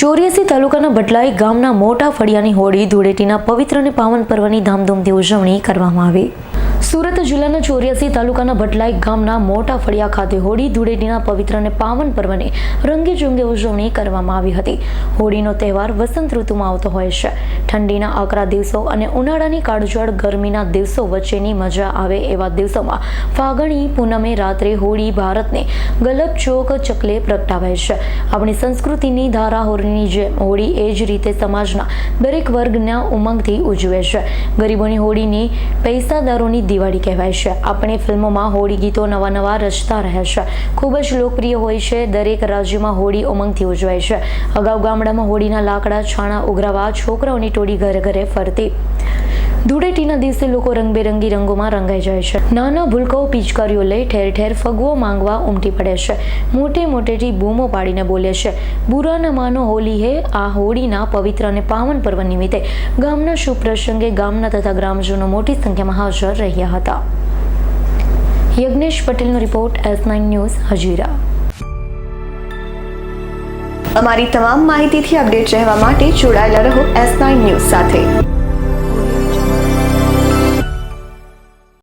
ચોર્યાસી તાલુકાના બટલાઈ ગામના મોટા ફળિયાની હોળી ધૂળેટીના પવિત્ર અને પાવન પર્વની ધામધૂમથી ઉજવણી કરવામાં આવી. સુરત જિલ્લાના ચોર્યાસી તાલુકાના ભટલાઈ ગામના મોટા ફળિયા ખાતે હોળી ધૂળેટીના પવિત્ર અને પાવન પર્વની રંગેચુંગે ઉજવણી કરવામાં આવી હતી. હોળીનો તહેવાર વસંત ઋતુમાં આવતો હોય છે. ઠંડીના આકરા દિવસો અને ઉનાળાની કાળઝાળ ગરમીના દિવસો વચ્ચેની મજા આવે એવા દિવસોમાં ફાગણી પૂનમે રાત્રે હોળી ભારતને ગલબ ચોક ચકલે પ્રગટાવે છે. આપણી સંસ્કૃતિની ધારા હોળીની જેમ હોળી એ જ રીતે સમાજના દરેક વર્ગના ઉમંગથી ઉજવે છે. ગરીબોની હોળીની પૈસાદારોની દિવાળી કહેવાય છે. આપણે ફિલ્મોમાં હોળી ગીતો નવા નવા રચતા રહે છે. ખૂબ જ લોકપ્રિય હોય છે. દરેક રાજ્યમાં હોળી ઉમંગથી ઉજવાય છે. અગાઉ ગામડામાં હોળીના લાકડા, છાણા ઉઘરાવા છોકરાઓની ટોળી ઘરે ઘરે ફરતી ધૂળેટીના દિવસે લોકો રંગબેરંગી રંગોમાં રંગાઈ જાય છે. નાના ભૂલકાઓ પિચકારીઓ લઈ ઠેર ઠેર ફગવો માંગવા ઉમટી પડે છે. મોટે મોટેથી બૂમો પાડીને બોલે છે. બુરાના માનો હોલી હે, આ હોળીના પવિત્ર અને પાવન પર્વ નિમિત્તે ગામના શુભ પ્રસંગે ગામના તથા ગ્રામજનો મોટી સંખ્યામાં હાજર રહ્યા હતા. યજ્ઞેશ પટેલનો report S nine news, Hazira. અમારી તમામ માહિતીથી અપડેટ રહેવા માટે જોડાયેલા રહો એસ નાઇન ન્યૂઝ સાથે.